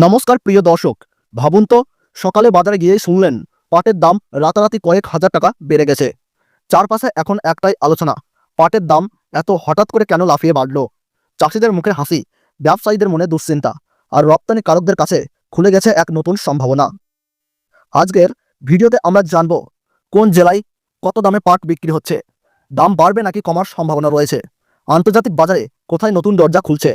নমস্কার প্রিয় দর্শক, ভাবুন তো, সকালে বাজারে গিয়ে শুনলেন, পাটের দাম রাতারাতি কয়েক হাজার টাকা বেড়ে গেছে। চারপাশে এখন একটাই আলোচনা, পাটের দাম এত হঠাৎ করে কেন লাফিয়ে বাড়ল? চাষিদের মুখে হাসি, ব্যবসায়ীদের মনে দুশ্চিন্তা, আর রপ্তানি কারকদের কাছে খুলে গেছে এক নতুন সম্ভাবনা। আজকের ভিডিওতে আমরা জানব, কোন জেলায় কত দামে পাট বিক্রি হচ্ছে, দাম বাড়বে নাকি কমার সম্ভাবনা রয়েছে, আন্তর্জাতিক বাজারে কোথায় নতুন দরজা খুলছে,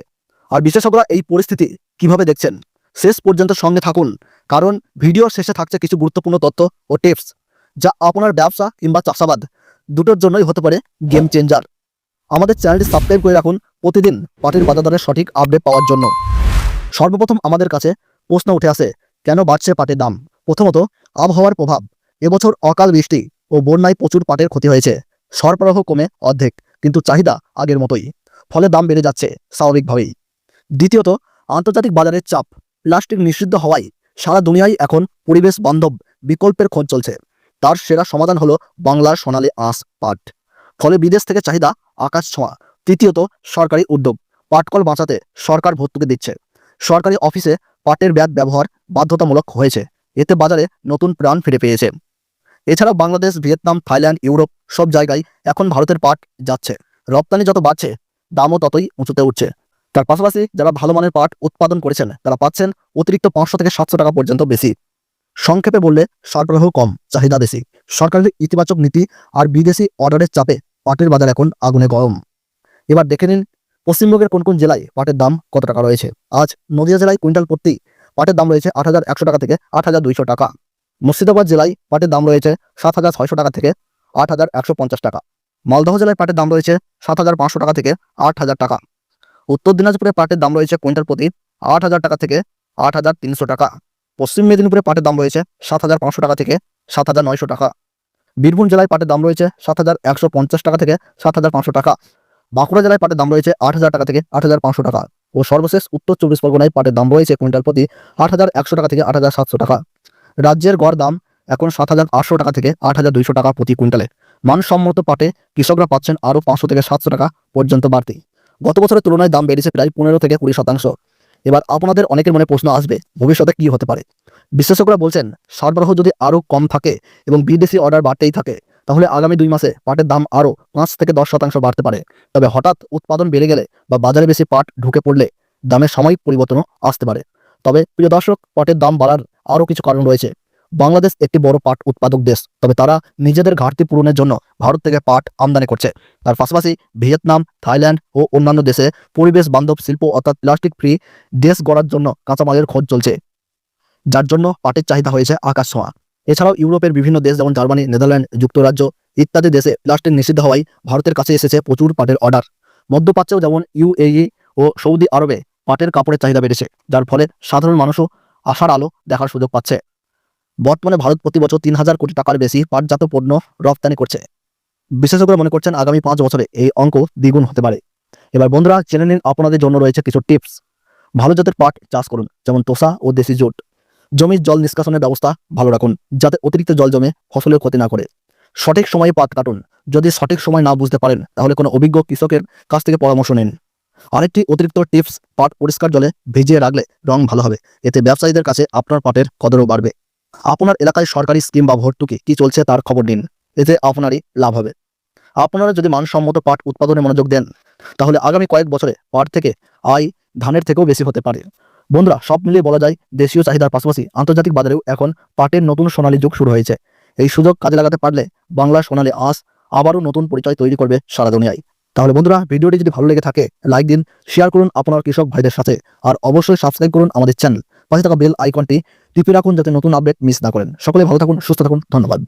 আর বিশেষজ্ঞরা এই পরিস্থিতি কীভাবে দেখছেন? শেষ পর্যন্ত সঙ্গে থাকুন, কারণ ভিডিওর শেষে থাকছে কিছু গুরুত্বপূর্ণ তথ্য ও টিপস, যা আপনার ব্যবসা কিংবা চাষাবাদ দুটোর জন্যই হতে পারে গেম চেঞ্জার আমাদের চ্যানেলটি সাবস্ক্রাইব করে রাখুন প্রতিদিন পাটের বাজার দরের সঠিক আপডেট পাওয়ার জন্য। সর্বপ্রথম আমাদের কাছে প্রশ্ন উঠে আসে, কেন বাড়ছে পাটের দাম? প্রথমত, আবহাওয়ার প্রভাব। এবছর অকাল বৃষ্টি ও বন্যায় প্রচুর পাটের ক্ষতি হয়েছে। সরবরাহ কমে অর্ধেক, কিন্তু চাহিদা আগের মতোই। ফলে দাম বেড়ে যাচ্ছে স্বাভাবিকভাবেই। দ্বিতীয়ত, আন্তর্জাতিক বাজারের চাপ। প্লাস্টিক নিষিদ্ধ হওয়ায় সারা দুনিয়ায় এখন পরিবেশ বান্ধব বিকল্পের খোঁজ চলছে। তার সেরা সমাধান হলো বাংলার সোনালী আঁশ পাট। ফলে বিদেশ থেকে চাহিদা আকাশ ছোঁয়া। তৃতীয়ত, সরকারি উদ্যোগ। পাটকল বাঁচাতে সরকার ভর্তুকি দিচ্ছে। সরকারি অফিসে পাটের ব্যাগ ব্যবহার বাধ্যতামূলক হয়েছে। এতে বাজারে নতুন প্রাণ ফিরে পেয়েছে। এছাড়া বাংলাদেশ, ভিয়েতনাম, থাইল্যান্ড, ইউরোপ সব জায়গায় এখন ভারতের পাট যাচ্ছে। রপ্তানি যত বাড়ছে, দামও ততই উঁচুতে উঠছে। তার পাশাপাশি যারা ভালো মানের পাট উৎপাদন করেছেন, তারা পাচ্ছেন অতিরিক্ত পাঁচশো থেকে সাতশো টাকা পর্যন্ত বেশি। সংক্ষেপে বললে, সরবরাহ কম, চাহিদা বেশি। সরকারের ইতিবাচক নীতি আর বিদেশি অর্ডারের চাপে পাটের বাজার এখন আগুনে গরম। এবার দেখে নিন, পশ্চিমবঙ্গের কোন কোন জেলায় পাটের দাম কত টাকা রয়েছে? আজ নদিয়া জেলায় কুইন্টাল প্রতি পাটের দাম রয়েছে আট হাজার একশো টাকা থেকে আট হাজার দুইশো টাকা। মুর্শিদাবাদ জেলায় পাটের দাম রয়েছে সাত হাজার ছয়শো টাকা থেকে আট হাজার একশো পঞ্চাশ টাকা। মালদহ জেলায় পাটের দাম রয়েছে সাত হাজার পাঁচশো টাকা থেকে আট হাজার টাকা। উত্তর দিনাজপুরে পাটের দাম রয়েছে কুইন্টাল প্রতি আট হাজার টাকা থেকে আট হাজার তিনশো টাকা। পশ্চিম মেদিনীপুরে পাটের দাম রয়েছে সাত হাজার পাঁচশো টাকা থেকে সাত হাজার নয়শো টাকা। বীরভূম জেলায় পাটের দাম রয়েছে সাত হাজার একশো পঞ্চাশ টাকা থেকে সাত হাজার পাঁচশো টাকা। বাঁকুড়া জেলায় পাটের দাম রয়েছে আট হাজার টাকা থেকে আট হাজার পাঁচশো টাকা। ও সর্বশেষ উত্তর চব্বিশ পরগনায় পাটের দাম রয়েছে কুইন্টাল প্রতি আট হাজার একশো টাকা থেকে আট হাজার সাতশো টাকা। রাজ্যের গড় দাম এখন সাত হাজার আটশো টাকা থেকে আট হাজার দুইশো টাকা প্রতি কুইন্টালে। মানসম্মত পাটে কৃষকরা পাচ্ছেন আরও পাঁচশো থেকে সাতশো টাকা পর্যন্ত বাড়তি। গত বছরের তুলনায় দাম বেড়েছে প্রায় পনেরো থেকে কুড়ি শতাংশ। এবার আপনাদের অনেকের মনে প্রশ্ন আসবে, ভবিষ্যতে কি হতে পারে? বিশেষজ্ঞরা বলছেন, সরবরাহ যদি আরও কম থাকে এবং বিদেশি অর্ডার বাড়তেই থাকে, তাহলে আগামী দুই মাসে পাটের দাম আরও পাঁচ থেকে দশ শতাংশ বাড়তে পারে। তবে হঠাৎ উৎপাদন বেড়ে গেলে বা বাজারে বেশি পাট ঢুকে পড়লে দামের সাময়িক পরিবর্তনও আসতে পারে। তবে প্রিয় দর্শক, পাটের দাম বাড়ার আরও কিছু কারণ রয়েছে। বাংলাদেশ একটি বড় পাট উৎপাদক দেশ। তবে তারা নিজেদের ঘাটতি পূরণের জন্য ভারত থেকে পাট আমদানি করছে। তার পাশাপাশি ভিয়েতনাম, থাইল্যান্ড ও অন্যান্য দেশে পরিবেশ বান্ধব শিল্প অর্থাৎ প্লাস্টিক ফ্রি দেশ গড়ার জন্য কাঁচামালের খোঁজ চলছে। যার জন্য পাটের চাহিদা হয়েছে আকাশ ছোঁয়া। এছাড়াও ইউরোপের বিভিন্ন দেশ যেমন জার্মানি, নেদারল্যান্ড, যুক্তরাজ্য ইত্যাদি দেশে প্লাস্টিক নিষিদ্ধ হওয়ায় ভারতের কাছে এসেছে প্রচুর পাটের অর্ডার। মধ্যপ্রাচ্যেও যেমন ইউএই ও সৌদি আরবে পাটের কাপড়ের চাহিদা বেড়েছে, যার ফলে সাধারণ মানুষও আশার আলো দেখার সুযোগ পাচ্ছে। বর্তমানে ভারত প্রতি বছর তিন হাজার কোটি টাকার বেশি পাটজাত পণ্য রপ্তানি করছে। বিশেষজ্ঞরা মনে করছেন আগামী পাঁচ বছরে এই অঙ্ক দ্বিগুণ হতে পারে। এবার বন্ধুরা, জেনে নিন আপনাদের জন্য রয়েছে কিছু টিপস। ভালো জাতের পাট চাষ করুন, যেমন তোষা ও দেশি জোট। জমির জল নিষ্কাশনের ব্যবস্থা ভালো রাখুন, যাতে অতিরিক্ত জল জমে ফসলের ক্ষতি না করে। সঠিক সময়ে পাট কাটুন। যদি সঠিক সময় না বুঝতে পারেন, তাহলে কোনো অভিজ্ঞ কৃষকের কাছ থেকে পরামর্শ নিন। আরেকটি অতিরিক্ত টিপস, পাট পরিষ্কার জলে ভিজিয়ে রাখলে রং ভালো হবে। এতে ব্যবসায়ীদের কাছে আপনার পাটের কদরও বাড়বে। আপনার এলাকায় সরকারি স্কিম বা ভর্তুকি কি চলছে তার খবর নিন। এতে আপনারই লাভ হবে। আপনারা যদি মানসম্মত পাট উৎপাদনে মনোযোগ দেন, তাহলে আগামী কয়েক বছরে পাট থেকে আয় ধানের থেকেও বেশি হতে পারে। বন্ধুরা, সব মিলিয়ে বলা যায়, দেশীয় চাহিদার পাশাপাশি আন্তর্জাতিক বাজারেও এখন পাটের নতুন সোনালী যুগ শুরু হয়েছে। এই সুযোগ কাজে লাগাতে পারলে বাংলা সোনালী আঁশ আবারও নতুন পরিচয় তৈরি করবে সারা দুনিয়ায়। তাহলে বন্ধুরা, ভিডিওটি যদি ভালো লেগে থাকে, লাইক দিন শেয়ার করুন আপনার কৃষক ভাইদের সাথে, আর অবশ্যই সাবস্ক্রাইব করুন আমাদের চ্যানেল পাশে থাকা বেল আইকনটি টিপে রাখুন যাতে নতুন আপডেট মিস না করেন। সকলে ভালো থাকুন, সুস্থ থাকুন, ধন্যবাদ।